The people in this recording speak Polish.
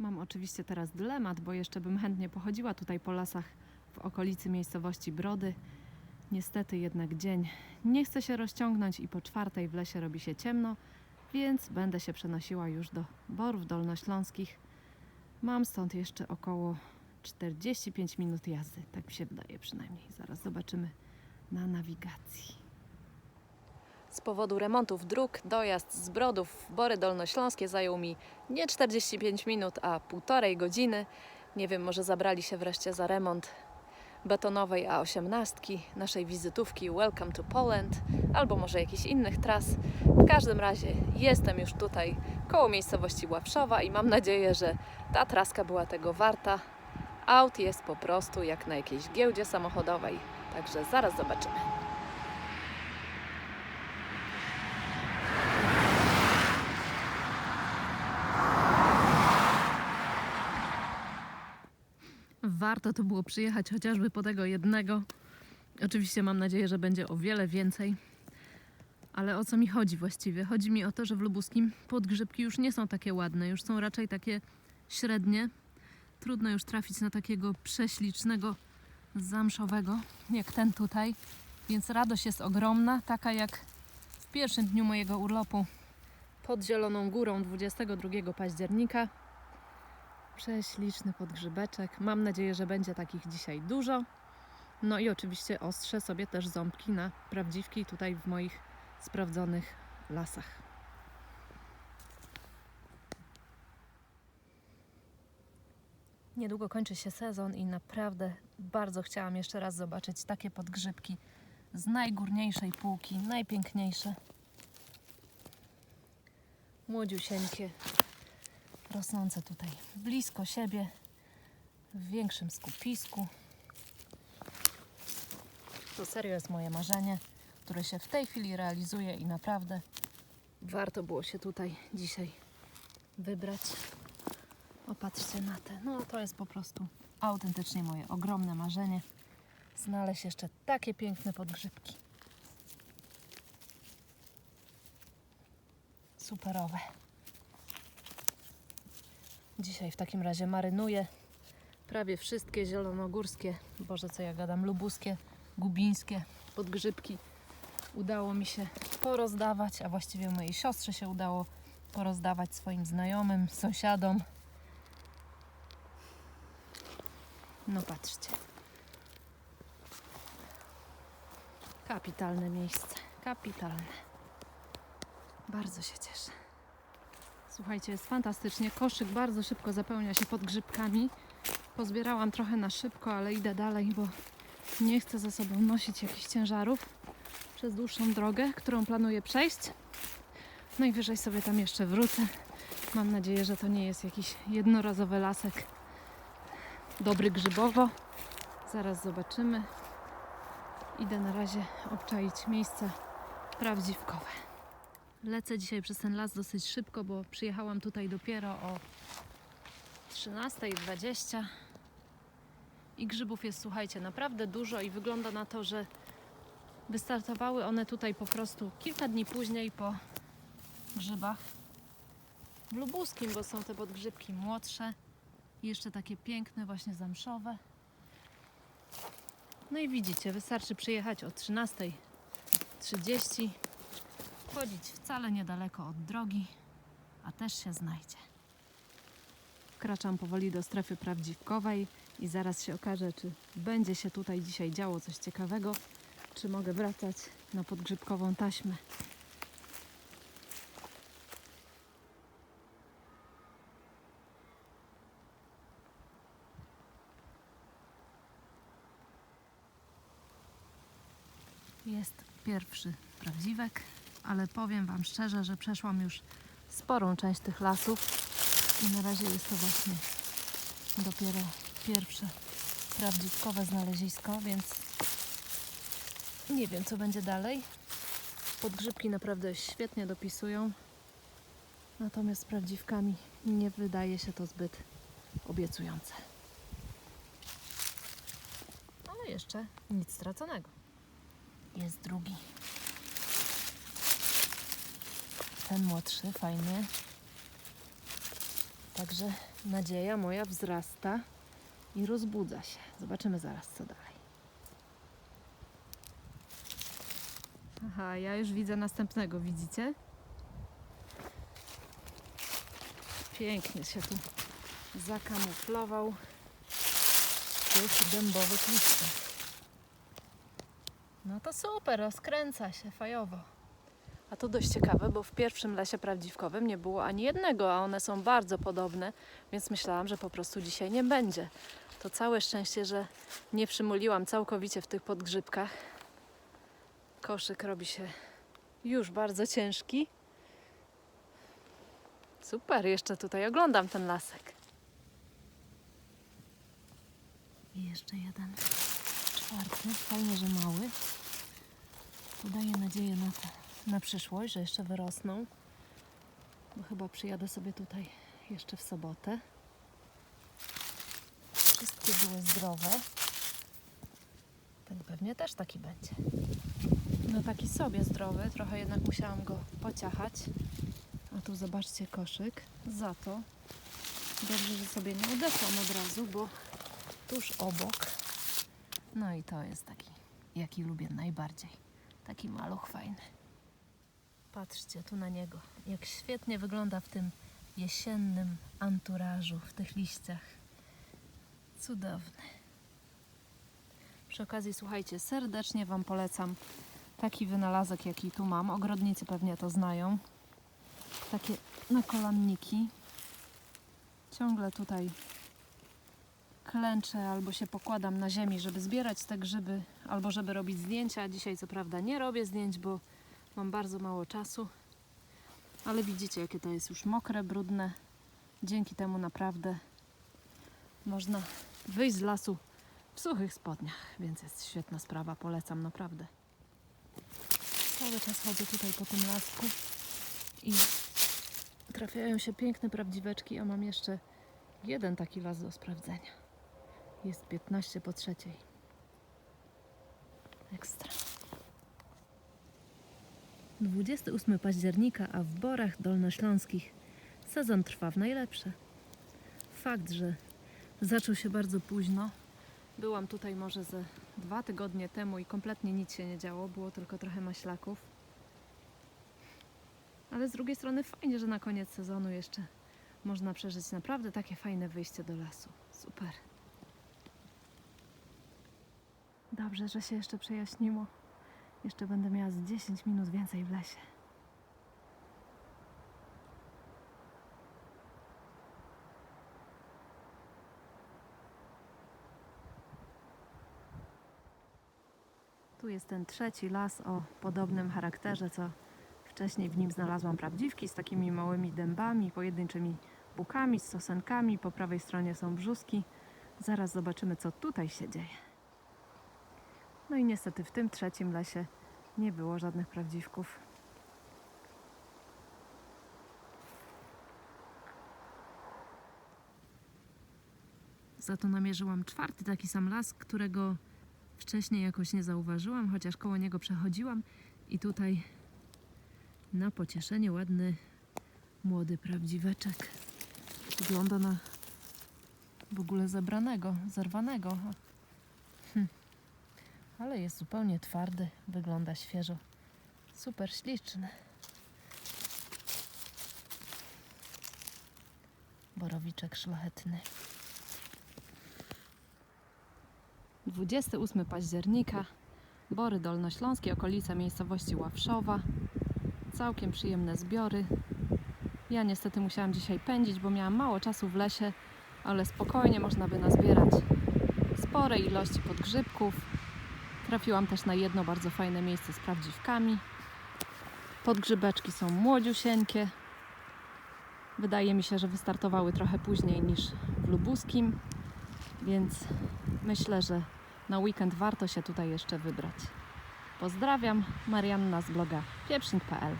Mam oczywiście teraz dylemat, bo jeszcze bym chętnie pochodziła tutaj po lasach w okolicy miejscowości Brody. Niestety jednak dzień nie chce się rozciągnąć i po czwartej w lesie robi się ciemno, więc będę się przenosiła już do Borów Dolnośląskich. Mam stąd jeszcze około 45 minut jazdy, tak mi się wydaje przynajmniej. Zaraz zobaczymy na nawigacji. Z powodu remontów dróg dojazd z Brodów w Bory Dolnośląskie zajął mi nie 45 minut, a półtorej godziny. Nie wiem, może zabrali się wreszcie za remont betonowej A18, naszej wizytówki Welcome to Poland, albo może jakichś innych tras. W każdym razie jestem już tutaj koło miejscowości Ławszowa i mam nadzieję, że ta traska była tego warta. Aut jest po prostu jak na jakiejś giełdzie samochodowej, także zaraz zobaczymy. Warto to było przyjechać chociażby po tego jednego. Oczywiście mam nadzieję, że będzie o wiele więcej. Ale o co mi chodzi właściwie? Chodzi mi o to, że w Lubuskim podgrzybki już nie są takie ładne, już są raczej takie średnie. Trudno już trafić na takiego prześlicznego, zamszowego, jak ten tutaj. Więc radość jest ogromna, taka jak w pierwszym dniu mojego urlopu pod Zieloną Górą 22 października. Prześliczny podgrzybeczek. Mam nadzieję, że będzie takich dzisiaj dużo. No i oczywiście ostrzę sobie też ząbki na prawdziwki tutaj w moich sprawdzonych lasach. Niedługo kończy się sezon i naprawdę bardzo chciałam jeszcze raz zobaczyć takie podgrzybki z najgórniejszej półki, najpiękniejsze. Młodziusieńkie, rosnące tutaj blisko siebie, w większym skupisku. To serio jest moje marzenie, które się w tej chwili realizuje i naprawdę warto było się tutaj dzisiaj wybrać. Opatrzcie na te. No to jest po prostu autentycznie moje ogromne marzenie. Znaleźć jeszcze takie piękne podgrzybki. Superowe. Dzisiaj w takim razie marynuję prawie wszystkie zielonogórskie, boże co ja gadam, lubuskie, gubińskie podgrzybki. Udało mi się porozdawać, a właściwie mojej siostrze się udało porozdawać swoim znajomym, sąsiadom. No patrzcie. Kapitalne miejsce, kapitalne. Bardzo się cieszę. Słuchajcie, jest fantastycznie. Koszyk bardzo szybko zapełnia się podgrzybkami. Pozbierałam trochę na szybko, ale idę dalej, bo nie chcę ze sobą nosić jakichś ciężarów przez dłuższą drogę, którą planuję przejść. Najwyżej sobie tam jeszcze wrócę. Mam nadzieję, że to nie jest jakiś jednorazowy lasek. Dobry grzybowo. Zaraz zobaczymy. Idę na razie obczaić miejsca prawdziwkowe. Lecę dzisiaj przez ten las dosyć szybko, bo przyjechałam tutaj dopiero o 13.20 i grzybów jest, słuchajcie, naprawdę dużo i wygląda na to, że wystartowały one tutaj po prostu kilka dni później po grzybach. W lubuskim, bo są te podgrzybki młodsze i jeszcze takie piękne, właśnie zamszowe. No i widzicie, wystarczy przyjechać o 13.30 chodzić wcale niedaleko od drogi, a też się znajdzie. Wkraczam powoli do strefy prawdziwkowej i zaraz się okaże, czy będzie się tutaj dzisiaj działo coś ciekawego, czy mogę wracać na podgrzybkową taśmę. Jest pierwszy prawdziwek, ale powiem Wam szczerze, że przeszłam już sporą część tych lasów i na razie jest to właśnie dopiero pierwsze prawdziwkowe znalezisko, więc nie wiem co będzie dalej. Podgrzybki naprawdę świetnie dopisują, natomiast z prawdziwkami nie wydaje się to zbyt obiecujące. Ale jeszcze nic straconego. Jest drugi. Ten młodszy, fajny. Także nadzieja moja wzrasta i rozbudza się. Zobaczymy zaraz, co dalej. Aha, ja już widzę następnego, widzicie? Pięknie się tu zakamuflował tych dębowych listach. No to super, rozkręca się fajowo. A to dość ciekawe, bo w pierwszym lesie prawdziwkowym nie było ani jednego, a one są bardzo podobne, więc myślałam, że po prostu dzisiaj nie będzie. To całe szczęście, że nie przymuliłam całkowicie w tych podgrzybkach. Koszyk robi się już bardzo ciężki. Super, jeszcze tutaj oglądam ten lasek. I jeszcze jeden czwarty. Fajnie, że mały. To daje nadzieję na, te, na przyszłość, że jeszcze wyrosną. Bo chyba przyjadę sobie tutaj jeszcze w sobotę. Wszystkie były zdrowe. Ten pewnie też taki będzie. No taki sobie zdrowy, trochę jednak musiałam go pociachać. A tu zobaczcie koszyk. Za to dobrze, że sobie nie odeszłam od razu, bo tuż obok. No i to jest taki, jaki lubię najbardziej. Taki maluch fajny. Patrzcie tu na niego, jak świetnie wygląda w tym jesiennym anturażu, w tych liściach. Cudowny. Przy okazji, słuchajcie, serdecznie Wam polecam taki wynalazek, jaki tu mam. Ogrodnicy pewnie to znają. Takie nakolanniki. Ciągle tutaj klęczę albo się pokładam na ziemi, żeby zbierać te grzyby, albo żeby robić zdjęcia. Dzisiaj co prawda nie robię zdjęć, bo mam bardzo mało czasu. Ale widzicie, jakie to jest już mokre, brudne. Dzięki temu naprawdę można wyjść z lasu w suchych spodniach, więc jest świetna sprawa, polecam naprawdę. Cały czas chodzę tutaj po tym lasku i trafiają się piękne prawdziweczki, a mam jeszcze jeden taki las do sprawdzenia. Jest 15 po trzeciej. Ekstra. 28 października, a w Borach Dolnośląskich sezon trwa w najlepsze. Fakt, że zaczął się bardzo późno. Byłam tutaj może ze dwa tygodnie temu i kompletnie nic się nie działo, było tylko trochę maślaków. Ale z drugiej strony fajnie, że na koniec sezonu jeszcze można przeżyć naprawdę takie fajne wyjście do lasu. Super. Dobrze, że się jeszcze przejaśniło. Jeszcze będę miała z 10 minut więcej w lesie. Tu jest ten trzeci las o podobnym charakterze, co wcześniej w nim znalazłam prawdziwki z takimi małymi dębami, pojedynczymi bukami, z sosenkami. Po prawej stronie są brzuski. Zaraz zobaczymy, co tutaj się dzieje. No i niestety w tym trzecim lesie nie było żadnych prawdziwków. Za to namierzyłam czwarty taki sam las, którego wcześniej jakoś nie zauważyłam, chociaż koło niego przechodziłam. I tutaj na pocieszenie ładny młody prawdziweczek. Wygląda na w ogóle zebranego, zerwanego. Ale jest zupełnie twardy, wygląda świeżo. Super śliczny. Borowiczek szlachetny. 28 października, Bory Dolnośląskie, okolice miejscowości Ławszowa. Całkiem przyjemne zbiory. Ja niestety musiałam dzisiaj pędzić, bo miałam mało czasu w lesie, ale spokojnie można by nazbierać spore ilości podgrzybków. Trafiłam też na jedno bardzo fajne miejsce z prawdziwkami. Podgrzybeczki są młodziusieńkie. Wydaje mi się, że wystartowały trochę później niż w Lubuskim, więc myślę, że na weekend warto się tutaj jeszcze wybrać. Pozdrawiam, Marianna z bloga pieprznik.pl